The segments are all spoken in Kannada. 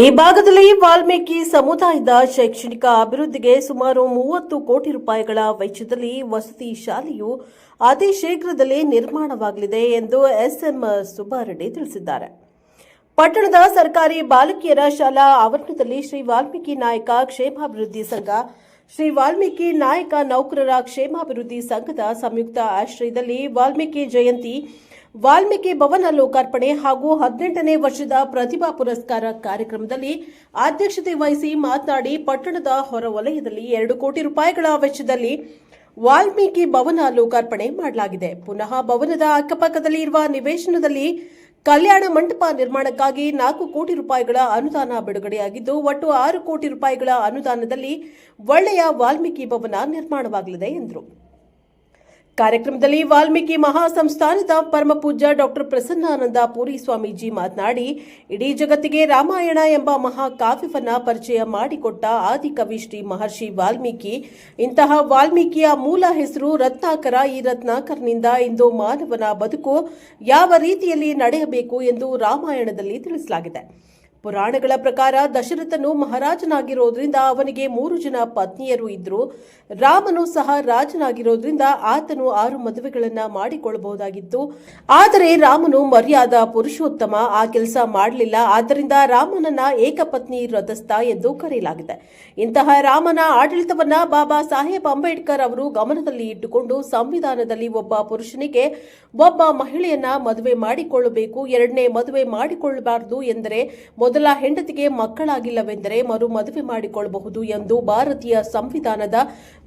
ಈ ಭಾಗದಲ್ಲಿ ವಾಲ್ಮೀಕಿ ಸಮುದಾಯದ ಶೈಕ್ಷಣಿಕ ಅಭಿವೃದ್ಧಿಗೆ ಸುಮಾರು ಮೂವತ್ತು ಕೋಟಿ ರೂಪಾಯಿಗಳ ವೆಚ್ಚದಲ್ಲಿ ವಸತಿ ಶಾಲೆಯು ಅತಿ ಶೀಘ್ರದಲ್ಲಿ ನಿರ್ಮಾಣವಾಗಲಿದೆ ಎಂದು ಎಸ್ಎಂ ಸುಬ್ಬಾರೆಡ್ಡಿ ತಿಳಿಸಿದ್ದಾರೆ. ಪಟ್ಟಣದ ಸರ್ಕಾರಿ ಬಾಲಕಿಯರ ಶಾಲಾ ಆವರಣದಲ್ಲಿ ಶ್ರೀ ವಾಲ್ಮೀಕಿ ನಾಯಕ ಕ್ಷೇಮಾಭಿವೃದ್ಧಿ ಸಂಘ ಶ್ರೀ ವಾಲ್ಮೀಕಿ ನಾಯಕ ನೌಕರರ ಕ್ಷೇಮಾಭಿವೃದ್ಧಿ ಸಂಘದ ಸಂಯುಕ್ತ ಆಶ್ರಯದಲ್ಲಿ ವಾಲ್ಮೀಕಿ ಜಯಂತಿ, ವಾಲ್ಮೀಕಿ ಭವನ ಲೋಕಾರ್ಪಣೆ ಹಾಗೂ ಹದಿನೆಂಟನೇ ವರ್ಷದ ಪ್ರತಿಭಾ ಪುರಸ್ಕಾರ ಕಾರ್ಯಕ್ರಮದಲ್ಲಿ ಅಧ್ಯಕ್ಷತೆ ವಹಿಸಿ ಮಾತನಾಡಿ, ಪಟ್ಟಣದ ಹೊರವಲಯದಲ್ಲಿ ಎರಡು ಕೋಟಿ ರೂಪಾಯಿಗಳ ವೆಚ್ಚದಲ್ಲಿ ವಾಲ್ಮೀಕಿ ಭವನ ಲೋಕಾರ್ಪಣೆ ಮಾಡಲಾಗಿದೆ. ಪುನಃ ಭವನದ ಅಕ್ಕಪಕ್ಕದಲ್ಲಿ ಇರುವ ನಿವೇಶನದಲ್ಲಿ ಕಲ್ಯಾಣ ಮಂಟಪ ನಿರ್ಮಾಣಕ್ಕಾಗಿ ನಾಲ್ಕು ಕೋಟಿ ರೂಪಾಯಿಗಳ ಅನುದಾನ ಬಿಡುಗಡೆಯಾಗಿದ್ದು, ಒಟ್ಟು ಆರು ಕೋಟಿ ರೂಪಾಯಿಗಳ ಅನುದಾನದಲ್ಲಿ ಒಳ್ಳೆಯ ವಾಲ್ಮೀಕಿ ಭವನ ನಿರ್ಮಾಣವಾಗಲಿದೆ ಎಂದರು. ಕಾರ್ಯಕ್ರಮದಲ್ಲಿ ವಾಲ್ಮೀಕಿ ಮಹಾಸಂಸ್ಥಾನದ ಪರಮಪೂಜ್ಯ ಡಾಕ್ಟರ್ ಪ್ರಸನ್ನಾನಂದ ಪುರಿ ಸ್ವಾಮೀಜಿ ಮಾತನಾಡಿ, ಇಡೀ ಜಗತ್ತಿಗೆ ರಾಮಾಯಣ ಎಂಬ ಮಹಾಕಾವ್ಯವನ್ನ ಪರಿಚಯ ಮಾಡಿಕೊಟ್ಟ ಆದಿಕವಿ ಶ್ರೀ ಮಹರ್ಷಿ ವಾಲ್ಮೀಕಿ, ಇಂತಹ ವಾಲ್ಮೀಕಿಯ ಮೂಲ ಹೆಸರು ರತ್ನಾಕರ ಈ ರತ್ನಾಕರನಿಂದ ಇಂದು ಮಾನವನ ಬದುಕು ಯಾವ ರೀತಿಯಲ್ಲಿ ನಡೆಯಬೇಕು ಎಂದು ರಾಮಾಯಣದಲ್ಲಿ ತಿಳಿಸಲಾಗಿದೆ. ಪುರಾಣಗಳ ಪ್ರಕಾರ ದಶರಥನು ಮಹಾರಾಜನಾಗಿರೋದ್ರಿಂದ ಅವನಿಗೆ ಮೂರು ಜನ ಪತ್ನಿಯರು ಇದ್ರು. ರಾಮನು ಸಹ ರಾಜನಾಗಿರೋದ್ರಿಂದ ಆತನು ಆರು ಮದುವೆಗಳನ್ನ ಮಾಡಿಕೊಳ್ಳಬಹುದಾಗಿತ್ತು. ಆದರೆ ರಾಮನು ಮರ್ಯಾದ ಪುರುಷೋತ್ತಮ, ಆ ಕೆಲಸ ಮಾಡಲಿಲ್ಲ. ಆದ್ದರಿಂದ ರಾಮನನ್ನ ಏಕಪತ್ನಿ ರಥಸ್ಥ ಎಂದು ಕರೆಯಲಾಗಿದೆ. ಇಂತಹ ರಾಮನ ಆಡಳಿತವನ್ನ ಬಾಬಾ ಸಾಹೇಬ್ ಅಂಬೇಡ್ಕರ್ ಅವರು ಗಮನದಲ್ಲಿ ಇಟ್ಟುಕೊಂಡು ಸಂವಿಧಾನದಲ್ಲಿ ಒಬ್ಬ ಪುರುಷನಿಗೆ ಒಬ್ಬ ಮಹಿಳೆಯನ್ನ ಮದುವೆ ಮಾಡಿಕೊಳ್ಳಬೇಕು, ಎರಡನೇ ಮದುವೆ ಮಾಡಿಕೊಳ್ಳಬಾರದು ಎಂದರೆ ಮೊದಲ ಹೆಂಡತಿಗೆ ಮಕ್ಕಳಾಗಿಲ್ಲವೆಂದರೆ ಮರು ಮದುವೆ ಮಾಡಿಕೊಳ್ಳಬಹುದು ಎಂದು ಭಾರತೀಯ ಸಂವಿಧಾನದ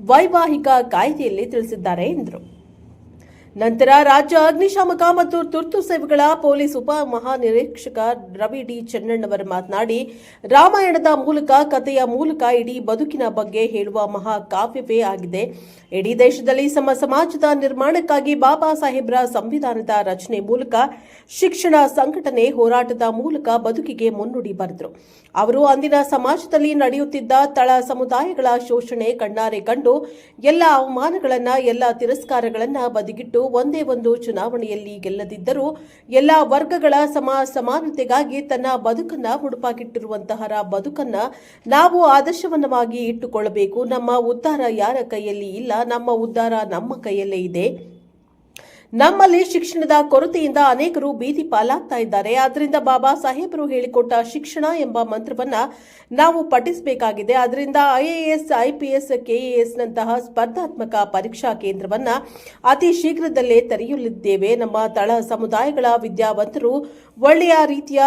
ವೈವಾಹಿಕ ಕಾಯ್ದೆಯಲ್ಲಿ ತಿಳಿಸಿದ್ದಾರೆ ಎಂದರು. ನಂತರ ರಾಜ್ಯ ಅಗ್ನಿಶಾಮಕ ಮತ್ತು ತುರ್ತು ಸೇವೆಗಳ ಪೊಲೀಸ್ ಉಪ ಮಹಾನಿರೀಕ್ಷಕ ರವಿ ಡಿ ಚೆನ್ನಣ್ಣವರ್ ಮಾತನಾಡಿ, ರಾಮಾಯಣದ ಮೂಲಕ, ಕಥೆಯ ಮೂಲಕ ಇಡೀ ಬದುಕಿನ ಬಗ್ಗೆ ಹೇಳುವ ಮಹಾಕಾವ್ಯವೇ ಆಗಿದೆ. ಇಡೀ ದೇಶದಲ್ಲಿ ಸಮ ಸಮಾಜದ ನಿರ್ಮಾಣಕ್ಕಾಗಿ ಬಾಬಾ ಸಾಹೇಬ್ರ ಸಂವಿಧಾನದ ರಚನೆ ಮೂಲಕ ಶಿಕ್ಷಣ ಸಂಘಟನೆ ಹೋರಾಟದ ಮೂಲಕ ಬದುಕಿಗೆ ಮುನ್ನುಡಿ ಬರೆದರು. ಅವರು ಅಂದಿನ ಸಮಾಜದಲ್ಲಿ ನಡೆಯುತ್ತಿದ್ದ ತಳ ಸಮುದಾಯಗಳ ಶೋಷಣೆ ಕಣ್ಣಾರೆ ಕಂಡು, ಎಲ್ಲ ಅವಮಾನಗಳನ್ನ, ಎಲ್ಲ ತಿರಸ್ಕಾರಗಳನ್ನ ಬದಿಗಿಟ್ಟು ಒಂದೇ ಒಂದು ಚುನಾವಣೆಯಲ್ಲಿ ಗೆಲ್ಲದಿದ್ದರೂ ಎಲ್ಲ ವರ್ಗಗಳ ಸಮ ಸಮಾನತೆಗಾಗಿ ತನ್ನ ಬದುಕನ್ನ ಹುಡುಪಾಗಿಟ್ಟಿರುವಂತಹ ಬದುಕನ್ನ ನಾವು ಆದರ್ಶವನ್ನವಾಗಿ ಇಟ್ಟುಕೊಳ್ಳಬೇಕು. ನಮ್ಮ ಉದ್ಧಾರ ಯಾರ ಕೈಯಲ್ಲಿ ಇಲ್ಲ, ನಮ್ಮ ಉದ್ಧಾರ ನಮ್ಮ ಕೈಯಲ್ಲೇ ಇದೆ. ನಮ್ಮಲ್ಲಿ ಶಿಕ್ಷಣದ ಕೊರತೆಯಿಂದ ಅನೇಕರು ಬೀದಿ ಪಾಲಾಗ್ತಾ ಇದ್ದಾರೆ. ಆದ್ದರಿಂದ ಬಾಬಾ ಸಾಹೇಬರು ಹೇಳಿಕೊಟ್ಟ ಶಿಕ್ಷಣ ಎಂಬ ಮಂತ್ರವನ್ನ ನಾವು ಪಠಿಸಬೇಕಾಗಿದೆ. ಅದರಿಂದ ಐಎಎಸ್ ಐಪಿಎಸ್ ಕೆಎಎಸ್ನಂತಹ ಸ್ಪರ್ಧಾತ್ಮಕ ಪರೀಕ್ಷಾ ಕೇಂದ್ರವನ್ನ ಅತಿ ಶೀಘ್ರದಲ್ಲೇ ತೆರೆಯಲಿದ್ದೇವೆ. ನಮ್ಮ ತಳ ಸಮುದಾಯಗಳ ವಿದ್ಯಾವಂತರು ಒಳ್ಳೆಯ ರೀತಿಯ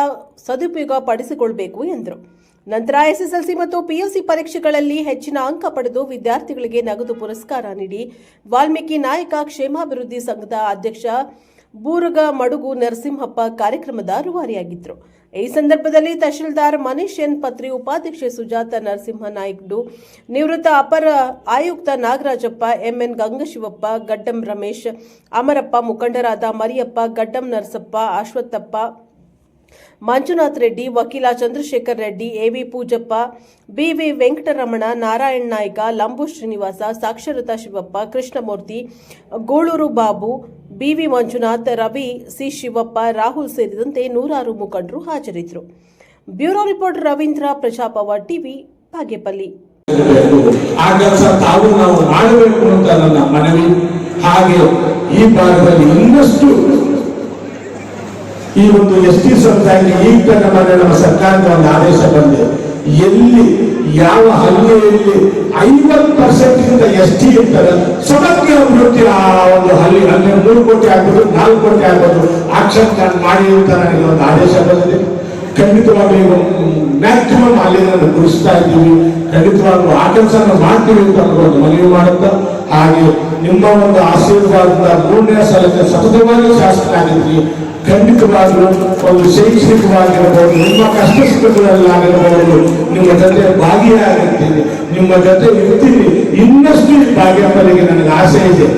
ಸದುಪಯೋಗ ಪಡಿಸಿಕೊಳ್ಬೇಕು ಎಂದರು. ನಂತರ ಎಸ್ಎಸ್ಎಲ್ಸಿ ಮತ್ತು ಪಿಯುಸಿ ಪರೀಕ್ಷೆಗಳಲ್ಲಿ ಹೆಚ್ಚಿನ ಅಂಕ ಪಡೆದು ವಿದ್ಯಾರ್ಥಿಗಳಿಗೆ ನಗದು ಪುರಸ್ಕಾರ ನೀಡಿ ವಾಲ್ಮೀಕಿ ನಾಯಕ ಕ್ಷೇಮಾಭಿವೃದ್ಧಿ ಸಂಘದ ಅಧ್ಯಕ್ಷ ಬೂರಗ ಮಡುಗು ನರಸಿಂಹಪ್ಪ ಕಾರ್ಯಕ್ರಮದ ರೂವಾರಿಯಾಗಿದ್ದರು ಈ ಸಂದರ್ಭದಲ್ಲಿ ತಹಶೀಲ್ದಾರ್ ಮನೀಶ್ ಎನ್ ಪತ್ರಿ, ಉಪಾಧ್ಯಕ್ಷೆ ಸುಜಾತ ನರಸಿಂಹ ನಾಯ್ಡು ನಿವೃತ್ತ ಅಪರ ಆಯುಕ್ತ ನಾಗರಾಜಪ್ಪ, ಎಂಎನ್ ಗಂಗಶಿವಪ್ಪ, ಗಡ್ಡಂ ರಮೇಶ್, ಅಮರಪ್ಪ ಮುಖಂಡರಾದ ಮರಿಯಪ್ಪ, ಗಡ್ಡಂ ನರಸಪ್ಪ, ಅಶ್ವತ್ಥಪ್ಪ ಮಂಜುನಾಥ್ ರೆಡ್ಡಿ, ವಕೀಲ ಚಂದ್ರಶೇಖರ್ ರೆಡ್ಡಿ ಎವಿ ಪೂಜಪ್ಪ ಬಿವಿ ವೆಂಕಟರಮಣ, ನಾರಾಯಣ್ ನಾಯ್ಕ, ಲಂಬು ಶ್ರೀನಿವಾಸ, ಸಾಕ್ಷರತಾ Shivappa, Krishnamurthy, Goluru Babu B V Manjunath, Ravi C Shivappa, Rahul ಸೇರಿದಂತೆ ನೂರಾರು ಮುಖಂಡರು ಹಾಜರಿದ್ದರು. Bureau report Ravindra ಪ್ರಜಾಪವ TV, Bagepalli. ಮಾಡಬೇಕು ಅಂತ ನನ್ನ ಮನವಿ. ಹಾಗೆ ಈ ಭಾಗದಲ್ಲಿ ಇನ್ನಷ್ಟು ಈ ಒಂದು ಎಸ್ ಟಿ ಸಮುದಾಯಕ್ಕೆ ಈಗ ನಮ್ಮನೆ ನಮ್ಮ ಸರ್ಕಾರದ ಒಂದು ಆದೇಶ ಬಂದಿದೆ ಎಲ್ಲಿ ಯಾವ ಹಳ್ಳಿಯಲ್ಲಿ ಐವತ್ತು ಪರ್ಸೆಂಟ್ ಎಸ್ ಟಿ ಇರ್ತಾರೆ ಸಮಗ್ರ ಅಭಿವೃದ್ಧಿ ಆ ಒಂದು ಹಳ್ಳಿ ಅಲ್ಲಿ ಮೂರು ಕೋಟಿ ಆಗ್ಬೋದು, ನಾಲ್ಕು ಕೋಟಿ ಆಗ್ಬೋದು ಆಕ್ಷನ್ ಪ್ಲಾನ್ ಮಾಡಿ ಅಂತ ನನಗೆ ಒಂದು ಆದೇಶ ಬಂದಿದೆ. ಖಂಡಿತವಾಗಿಯೂ ಮ್ಯಾಕ್ಸಿಮಮ್ ಅಲ್ಲಿ ನಾನು ಗುರುಸ್ತಾ ಇದ್ದೀವಿ. ಖಂಡಿತವಾಗ್ಲೂ ಆ ಕೆಲಸ ಮಾಡ್ತೀವಿ ಅಂತ ಒಂದು ಮನವಿ ಮಾಡುತ್ತಾ, ಹಾಗೆ ನಿಮ್ಮ ಒಂದು ಆಶೀರ್ವಾದದ ಮೂರನೇ ಸಲಕ್ಕೆ ಸತತವಾಗಿ ಶಾಸಕರಾಗಿದ್ರಿ ಖಂಡಿತವಾಗ್ಲೂ ಒಂದು ಶೈಕ್ಷಣಿಕವಾಗಿರಬಹುದು, ನಿಮ್ಮ ಕಷ್ಟ ಸುಖಗಳಲ್ಲಾಗಿರಬಹುದು ನಿಮ್ಮ ಜೊತೆ ಭಾಗಿಯಾಗಿರ್ತೀನಿ ನಿಮ್ಮ ಜೊತೆ ಇರ್ತೀನಿ ಇನ್ನಷ್ಟು ಈ ಭಾಗ್ಯಪರಿಗೆ ನನಗೆ ಆಸೆ ಇದೆ.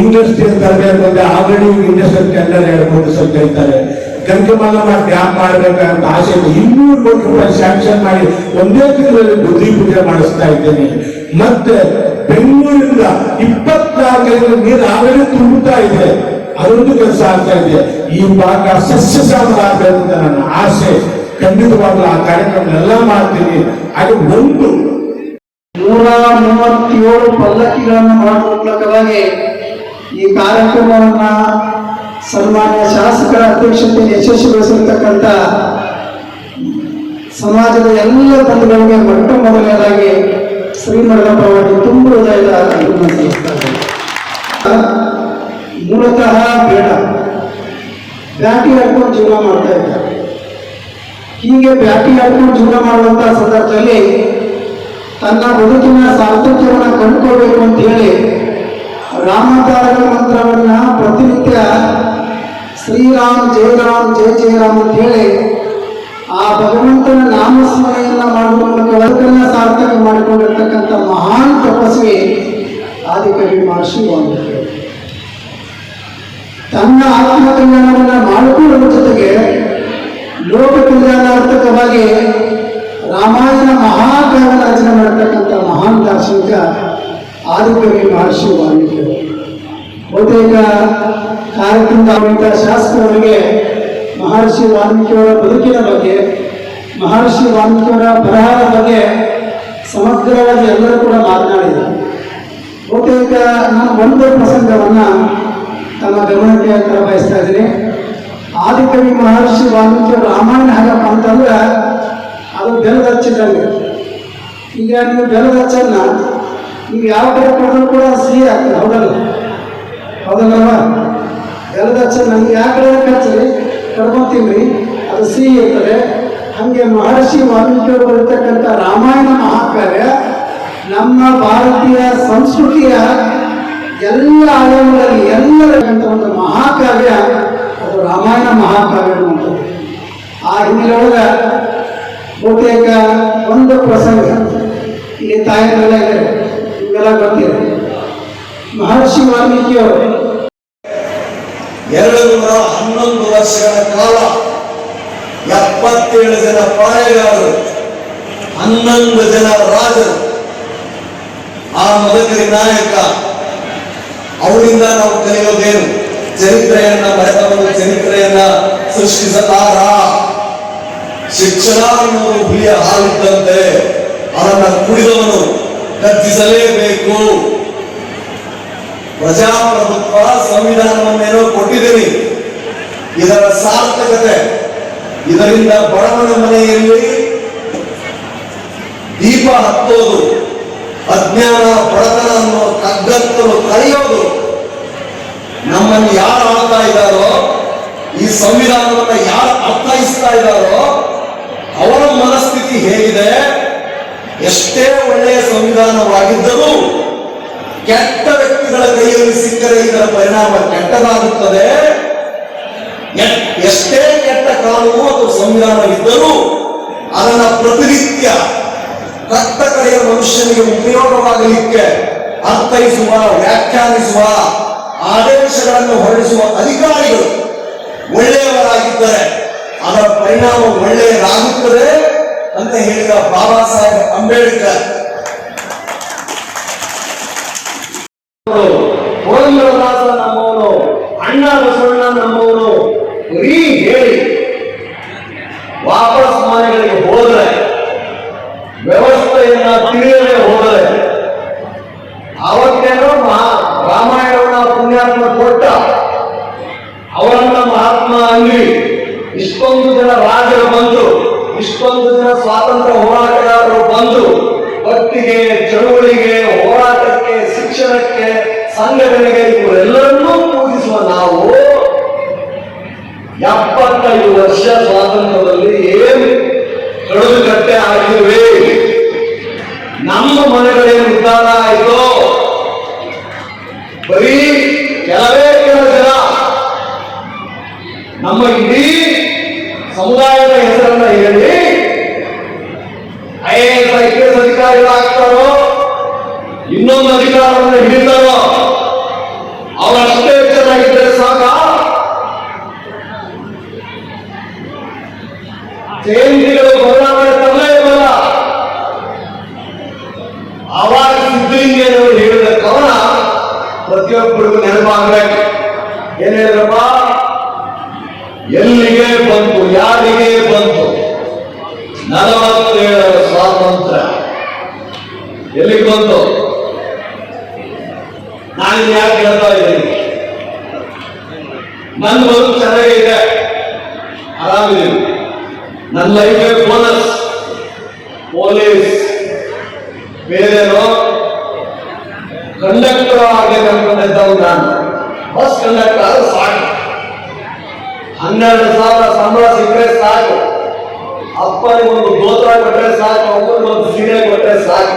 ಇಂಡಸ್ಟ್ರಿಯಲ್ ತರಬೇತಿ ಆಲ್ರೆಡಿ ಇಂಡಸ್ಟ್ರಿಯಲ್ ಟೆಂಡರ್ ಹೇಳ್ಕೊಂಡು ಸ್ವಲ್ಪ ಹೇಳ್ತಾರೆ. ಗಂಗಮಾಲ ಡ್ಯಾಮ್ ಮಾಡಬೇಕಂತ ಆಸೆ ಇದೆ. ಇನ್ನೂರು ಕೋಟಿ ರೂಪಾಯಿ ಸ್ಯಾಂಕ್ಷನ್ ಮಾಡಿ ಒಂದೇ ತಿಂಗಳಲ್ಲಿ ಬುದ್ಧಿ ಪೂಜೆ ಮಾಡಿಸ್ತಾ ಇದ್ದೇನೆ. ಮತ್ತೆ ಬೆಂಗಳೂರಿಂದ ಇಪ್ಪತ್ನಾಲ್ಕರಿಂದ ನೀರು ಆಲ್ರೆಡಿ ತುಂಬುತ್ತಾ ಇದೆ. ಅದೊಂದು ಕೆಲಸ ಆಗ್ತಾ ಇದೆ. ಈ ಭಾಗ ಸಸ್ಯ ಆಗಬೇಕು ಅಂತ ನನ್ನ ಆಸೆ. ಖಂಡಿತವಾಗ್ಲೂ ಆ ಕಾರ್ಯಕ್ರಮಗಳೆಲ್ಲ ಮಾಡ್ತೀನಿ. ಅದು ಒಂದು ನೂರ ಮೂವತ್ತೇಳು ಪಲ್ಲಕ್ಕಿಗಳನ್ನು ಮಾಡುವ ಮೂಲಕವಾಗಿ ಈ ಕಾರ್ಯಕ್ರಮವನ್ನ ಸನ್ಮಾನ್ಯ ಶಾಸಕರ ಅಧ್ಯಕ್ಷತೆಯಲ್ಲಿ ಯಶಸ್ವಿಗೊಳಿಸಿರ್ತಕ್ಕಂಥ ಸಮಾಜದ ಎಲ್ಲ ಬಂಧುಗಳಿಗೆ ಮೊಟ್ಟ ಮೊದಲನೇದಾಗಿ ಶ್ರೀಮಠದ ಪರವಾಗಿ ತುಂಬ ಹೃದಯದ ಇದ್ದೇನೆ. ಮೂಲತಃ ಬೇಡ. ಬ್ಯಾಟಿ ಹಾಕೊಂಡು ಜೀವನ ಮಾಡ್ತಾ ಇದ್ದಾರೆ ಹೀಗೆ ಬ್ಯಾಟಿ ಹಾಕೊಂಡು ಜೀವನ ಮಾಡುವಂತ ಸಂದರ್ಭದಲ್ಲಿ ತನ್ನ ಬದುಕಿನ ಸಾರ್ಥಕ್ಯವನ್ನು ಕಂಡುಕೊಳ್ಬೇಕು ಅಂತ ಹೇಳಿ ರಾಮತಾರಕ ಮಂತ್ರವನ್ನು ಪ್ರತಿನಿತ್ಯ ಶ್ರೀರಾಮ್ ಜಯ ರಾಮ್ ಜಯ ಜಯ ರಾಮ್ ಅಂತ ಹೇಳಿ ಆ ಭಗವಂತನ ನಾಮಸ್ಮರಣೆಯನ್ನು ಮಾಡುವ ಮೂಲಕ ಸಾರ್ಥಕ ಮಾಡಿಕೊಂಡಿರ್ತಕ್ಕಂಥ ಮಹಾನ್ ತಪಸ್ವಿ ಆದಿಕವಿ ಮಹರ್ಷಿ ವಾಲ್ಮೀಕಿ ತನ್ನ ಆತ್ಮಕಲ್ಯಾಣವನ್ನ ಮಾಡಿಕೊಳ್ಳುವ ಜೊತೆಗೆ ಲೋಕ ಕಲ್ಯಾಣಾರ್ಥಕವಾಗಿ ರಾಮಾಯಣ ಮಹಾಕಾವ್ಯ ರಚನೆ ಮಾಡತಕ್ಕಂಥ ಮಹಾನ್ ದಾರ್ಶನಿಕ ಆದಿಕವಿ ಮಹರ್ಷಿ ವಾಲ್ಮೀಕಿ ಬಹುತೇಕ ಕಾರ್ಯಕ್ರಮದ ಶಾಸಕರಿಗೆ ಮಹರ್ಷಿ ವಾಲ್ಮೀಕಿಯವರ ಬದುಕಿನ ಬಗ್ಗೆ, ಮಹರ್ಷಿ ವಾಲ್ಮೀಕಿಯವರ ಬರಹದ ಬಗ್ಗೆ ಸಮಗ್ರವಾಗಿ ಎಲ್ಲರೂ ಕೂಡ ಮಾತನಾಡಿದ್ದಾರೆ. ಬಹುತೇಕ ನಾನು ಒಂದು ಪ್ರಸಂಗವನ್ನ ತಮ್ಮ ಗಮನಕ್ಕೆ ತರಬಯಸ್ತಾ ಇದ್ದೀನಿ. ಆದಿಕವಿ ಮಹರ್ಷಿ ವಾಲ್ಮೀಕಿ ರಾಮಾಯಣ ಹಾಗಪ್ಪ ಅಂತಂದ್ರೆ ಅದು ಬೆಲ್ಲದ ಹಚ್ಚಿದಂಗೆ ಈಗ ನೀವು ಬೆಲ್ಲದ ಹಚ್ಚನ್ನ ನೀವು ಯಾವ ಕಡೆ ಕೊಟ್ಟರು ಕೂಡ ಸಿಹಿ ಆಗ್ತದೆ ಹೌದಲ್ಲ ಹೌದಲ್ಲವ ಬೆಲ್ಲದ ಹಚ್ಚನ್ನ ನೀವು ಯಾವ ಕಡೆ ಹಚ್ಚಿರಿ ಕಡ್ಕೊಂತೀವಿ ಅದು ಸಿಹಿ ಇರ್ತದೆ. ಹಾಗೆ ಮಹರ್ಷಿ ವಾಲ್ಮೀಕಿಯವರು ಬರತಕ್ಕಂಥ ರಾಮಾಯಣ ಮಹಾಕಾವ್ಯ ನಮ್ಮ ಭಾರತೀಯ ಸಂಸ್ಕೃತಿಯ ಎಲ್ಲ ಆಯಾಮಗಳಲ್ಲಿ ಎಲ್ಲರಕ್ಕಂಥ ಒಂದು ಮಹಾಕಾವ್ಯ, ಅದು ರಾಮಾಯಣ ಮಹಾಕಾವ್ಯ ಅನ್ನುವಂಥದ್ದು ಆ ಹಿನ್ನೆಲೆಯೊಳಗೆ ಬಹುತೇಕ ಒಂದು ಪ್ರಸಂಗ ಇಲ್ಲಿ ತಾಯಿಗಳೆಲ್ಲ ಇದೆ ಇವೆಲ್ಲ ಗೊತ್ತಿದೆ. ಮಹರ್ಷಿ ವಾಲ್ಮೀಕಿಯವರು ಎರಡು ನೂರ ಹನ್ನೊಂದು ವರ್ಷಗಳ ಕಾಲ ಎಪ್ಪತ್ತೇಳು ಜನ ಪಾಳೆಗಾರರು, ಹನ್ನೊಂದು ಜನ ರಾಜರು, ಆ ಮದಕರಿ ನಾಯಕ ಅವರಿಂದ ನಾವು ಕಲಿಯೋದೇನು? ಚರಿತ್ರೆಯನ್ನ ಮರೆತವನು ಚರಿತ್ರೆಯನ್ನ ಸೃಷ್ಟಿಸಲಾರ ಶಿಕ್ಷಣ ಅನ್ನೋದು ಹುಲಿಯ ಹಾಲಿದ್ದಂತೆ ಅದನ್ನ ಕುಡಿದವನು ಗರ್ಜಿಸಲೇಬೇಕು ಪ್ರಜಾಪ್ರಭುತ್ವ ಸಂವಿಧಾನವನ್ನೇನೋ ಕೊಟ್ಟಿದ್ದೀರಿ ಇದರ ಸಾರ್ಥಕತೆ ಇದರಿಂದ ಬಡವನ ಮನೆಯಲ್ಲಿ ದೀಪ ಹತ್ತೋದು, ಅಜ್ಞಾನ ಬಡತನ ಅನ್ನೋ ಕಗ್ಗತ್ತಲು ಕಳೆಯೋದು ನಮ್ಮನ್ನು ಯಾರು ಆಳ್ತಾ ಇದ್ದಾರೋ, ಈ ಸಂವಿಧಾನವನ್ನು ಯಾರು ಅರ್ಥೈಸ್ತಾ ಇದ್ದಾರೋ, ಅವರ ಮನಸ್ಥಿತಿ ಹೇಗಿದೆ? ಎಷ್ಟೇ ಒಳ್ಳೆಯ ಸಂವಿಧಾನವಾಗಿದ್ದರೂ ಕೆಟ್ಟ ವ್ಯಕ್ತಿಗಳ ಕೈಯಲ್ಲಿ ಸಿಕ್ಕರೆ ಇದರ ಪರಿಣಾಮ ಕೆಟ್ಟದಾಗುತ್ತದೆ. ಎಷ್ಟೇ ಕೆಟ್ಟ ಕಾನೂನು ಅಥವಾ ಸಂವಿಧಾನವಿದ್ದರೂ ಅದನ್ನ ಪ್ರತಿನಿತ್ಯ ಕಟ್ಟ ಕಡೆಯ ಮನುಷ್ಯನಿಗೆ ಉಪಯೋಗವಾಗಲಿಕ್ಕೆ ಅರ್ಥೈಸುವ, ವ್ಯಾಖ್ಯಾನಿಸುವ ಆದೇಶಗಳನ್ನು ಹೊರಡಿಸುವ ಅಧಿಕಾರಿಗಳು ಒಳ್ಳೆಯವರಾಗಿದ್ದರೆ ಅದರ ಪರಿಣಾಮ ಒಳ್ಳೆಯದಾಗುತ್ತದೆ ಅಂತ ಹೇಳಿದ ಬಾಬಾ ಸಾಹೇಬ್ ಅಂಬೇಡ್ಕರ್. ಪುರಂದರದಾಸ ನಮ್ಮವನು ಅಣ್ಣ ಇಷ್ಟೊಂದು ಜನ ರಾಜರು ಬಂದು ಇಷ್ಟೊಂದು ಜನ ಸ್ವಾತಂತ್ರ್ಯ ಹೋರಾಟಗಾರರು ಬಂದು ಭಕ್ತಿಗೆ ಚಳುವಳಿಗೆ, ಹೋರಾಟಕ್ಕೆ, ಶಿಕ್ಷಣಕ್ಕೆ, ಸಂಘಟನೆಗೆ ಇವರೆಲ್ಲರನ್ನೂ ಪೂಜಿಸುವ ನಾವು ಎಪ್ಪತ್ತೈದು ವರ್ಷ ಸ್ವಾತಂತ್ರ್ಯದಲ್ಲಿ ಇನ್ನೊಂದು ಅಧಿಕಾರವನ್ನು ಹಿಡಿತಾರೋ ಅವರಷ್ಟೇ ಚೆನ್ನಾಗಿದ್ದರೆ ಸಾಕ? ಜಯಂತಿಗಳು ಬದಲಾವಣೆ ತರಲೇ ಇರಲ್ಲ ಅವಾಗ ಸಿದ್ದಲಿಂಗೇನವರು ಹೇಳಿದ ಕವನ ಪ್ರತಿಯೊಬ್ಬರಿಗೂ ನೆನಪಾಗಬೇಕು ಏನ್ ಹೇಳಿದ್ರಪ್ಪ? ಎಲ್ಲಿಗೆ ಬಂತು, ಯಾರಿಗೆ ಬಂತು? ನಲವತ್ತೇಳರ ಸ್ವಾತಂತ್ರ್ಯ. ಎಲ್ಲಿಗೆ ಬಂತು? ನಾನು ಯಾಕೆ ಹೇಳ್ತಾ ಇದ್ದೀನಿ? ನನ್ನ ಬದುಕು ಚೆನ್ನಾಗಿದೆ ಆರಾಮಿದ್ದೀನಿ. ನನ್ನ ಲೈಫೇ ಬೋನಸ್ ಪೊಲೀಸ್ ಬೇರೆನೋ? ಕಂಡಕ್ಟರ್ ಆಗಬೇಕು ಅನ್ಕೊಂಡಿದ್ದವ್ ನಾನು. ಬಸ್ ಕಂಡಕ್ಟರ್ ಆದ್ರೆ ಸಾಕು. ಹನ್ನೆರಡು ಸಾವಿರ ಸಂಬಳ ಸಿಕ್ಕರೆ ಸಾಕು. ಅಪ್ಪನಿಗೆ ಒಂದು ಗೋತ್ರ ಕೊಟ್ಟರೆ ಸಾಕು ಅಮ್ಮನಿಗೆ ಒಂದು ಸೀರೆ ಕೊಟ್ಟರೆ ಸಾಕು.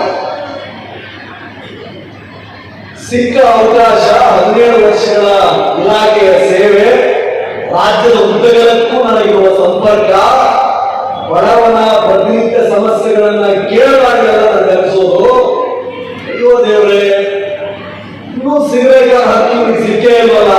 ಸಿಕ್ಕ ಅವಕಾಶ ಹದಿನೇಳು ವರ್ಷಗಳ ಇಲಾಖೆಯ ಸೇವೆ. ರಾಜ್ಯದ ಉದ್ದಗಲಕ್ಕೂ ನನಗಿರುವ ಸಂಪರ್ಕ. ಬಡವನ ಪ್ರತಿನಿತ್ಯ ಸಮಸ್ಯೆಗಳನ್ನ ಕೇಳಲಾಗಲ್ಲ ಕಲಿಸೋದು ಅಯ್ಯೋ ದೇವ್ರೆ, ಇನ್ನೂ ಸಿಗಬೇಕಾದ ಹಕ್ಕು ಸಿಕ್ಕೇ ಇಲ್ವಲ್ಲ?